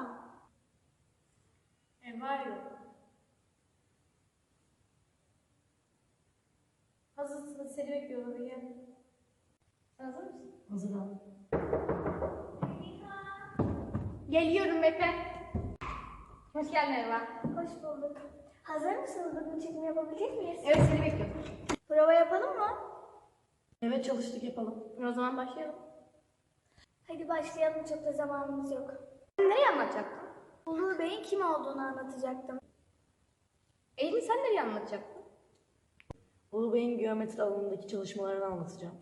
Lazım. E var yok. Hazırsın seni bekliyorum hadi gel. Sen hazır mısın? Hazır abi. Geliyorum bekle. Hoş geldin Erva. Hoş bulduk. Hazır mısınız? Bugün çekim yapabilecek miyiz? Evet seni bekliyorum. Prova yapalım mı? Evet çalıştık yapalım. O zaman başlayalım. Hadi başlayalım. Çok da zamanımız yok. Nereyi anlatacaktın? Ulu Bey'in kim olduğunu anlatacaktım. Eylül sen nereyi anlatacaktın? Ulu Bey'in geometri alanındaki çalışmalarını anlatacağım.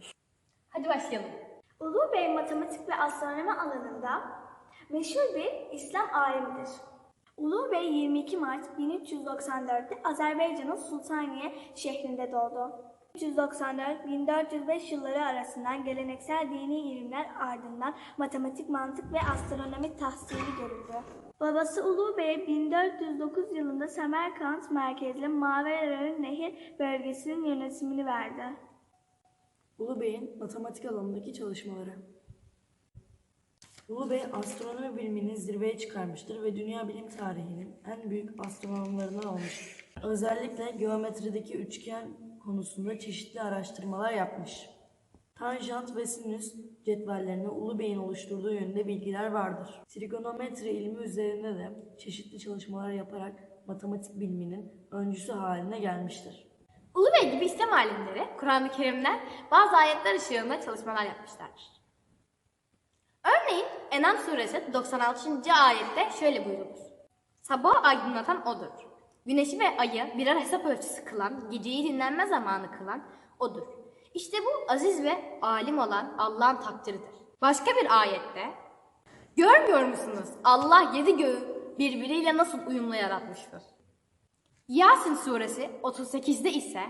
Hadi başlayalım. Ulu Bey matematik ve astronomi alanında meşhur bir İslam alimidir. Ulu Bey 22 Mart 1394'te Azerbaycan'ın Sultaniye şehrinde doğdu. 1394-1405 yılları arasından geleneksel dini ilimler ardından matematik, mantık ve astronomi tahsili görüldü. Babası Ulu Bey 1409 yılında Semerkant merkezli Mavera Nehir bölgesinin yönetimini verdi. Ulu Bey'in matematik alanındaki çalışmaları. Ulu Bey astronomi bilimini zirveye çıkarmıştır ve dünya bilim tarihinin en büyük astronomlarından olmuştur. Özellikle geometrideki üçgen konusunda çeşitli araştırmalar yapmış. Tanjant ve sinüs cetvellerine Ulu Bey'in oluşturduğu yönünde bilgiler vardır. Trigonometri ilmi üzerinde de çeşitli çalışmalar yaparak matematik biliminin öncüsü haline gelmiştir. Ulu Bey gibi İslam alimleri Kur'an-ı Kerim'den bazı ayetler ışığında çalışmalar yapmışlardır. Örneğin Enam suresi 96. ayette şöyle buyurulur. Sabahı aydınlatan odur. Güneşi ve ayı birer hesap ölçüsü kılan, geceyi dinlenme zamanı kılan odur. İşte bu aziz ve alim olan Allah'ın takdiridir. Başka bir ayette Görmüyor musunuz? Allah yedi göğü birbiriyle nasıl uyumlu yaratmıştır. Yasin suresi 38'de ise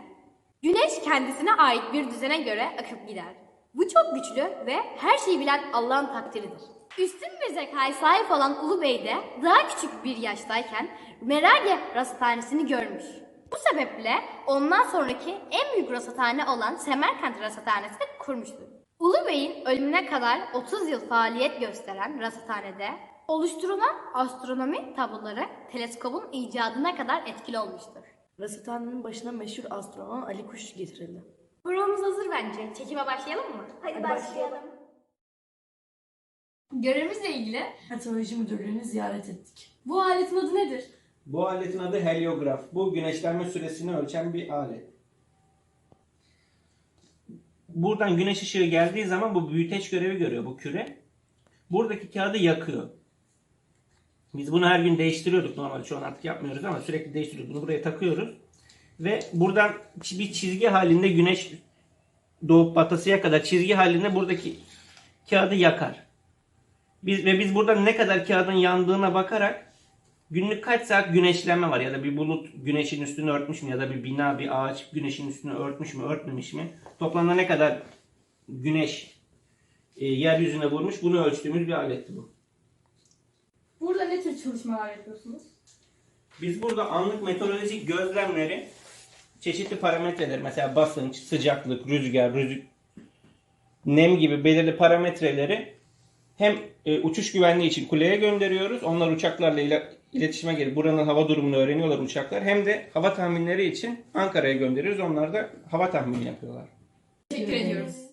Güneş kendisine ait bir düzene göre akıp gider. Bu çok güçlü ve her şeyi bilen Allah'ın takdiridir. Üstün bir zekaya sahip olan Ulu Bey de daha küçük bir yaştayken Merage Rasathanesi'ni görmüş. Bu sebeple ondan sonraki en büyük rasathane olan Semerkant Rasathanesi'ni kurmuştur. Ulu Bey'in ölümüne kadar 30 yıl faaliyet gösteren rasathanede oluşturulan astronomi tabloları teleskobun icadına kadar etkili olmuştur. Rasathanenin başına meşhur astronom Ali Kuş getirildi. Programımız hazır bence. Çekime başlayalım mı? Hadi başlayalım. Görevimizle ilgili Meteoroloji Müdürlüğü'nü ziyaret ettik. bu aletin adı nedir? Bu aletin adı heliograf. Bu güneşlenme süresini ölçen bir alet. Buradan güneş ışığı geldiği zaman bu büyüteç görevi görüyor bu küre. Buradaki kağıdı yakıyor. Biz bunu her gün değiştiriyorduk normalde şu an artık yapmıyoruz ama sürekli değiştiriyoruz. Bunu buraya takıyoruz. Ve buradan bir çizgi halinde güneş doğup batasıya kadar çizgi halinde buradaki kağıdı yakar. Biz ve biz burada ne kadar kağıdın yandığına bakarak günlük kaç saat güneşlenme var ya da bir bulut güneşin üstünü örtmüş mü ya da bir bina bir ağaç güneşin üstünü örtmüş mü örtmemiş mi toplamda ne kadar güneş e, yeryüzüne vurmuş bunu ölçtüğümüz bir aletti bu. Burada ne tür çalışmalar yapıyorsunuz? Biz burada anlık meteorolojik gözlemleri çeşitli parametreler mesela basınç, sıcaklık, rüzgar, rüzg nem gibi belirli parametreleri hem e, uçuş güvenliği için kuleye gönderiyoruz. Onlar uçaklarla ile, iletişime gelip buranın hava durumunu öğreniyorlar uçaklar. Hem de hava tahminleri için Ankara'ya gönderiyoruz. Onlar da hava tahmini yapıyorlar. Teşekkür ediyoruz.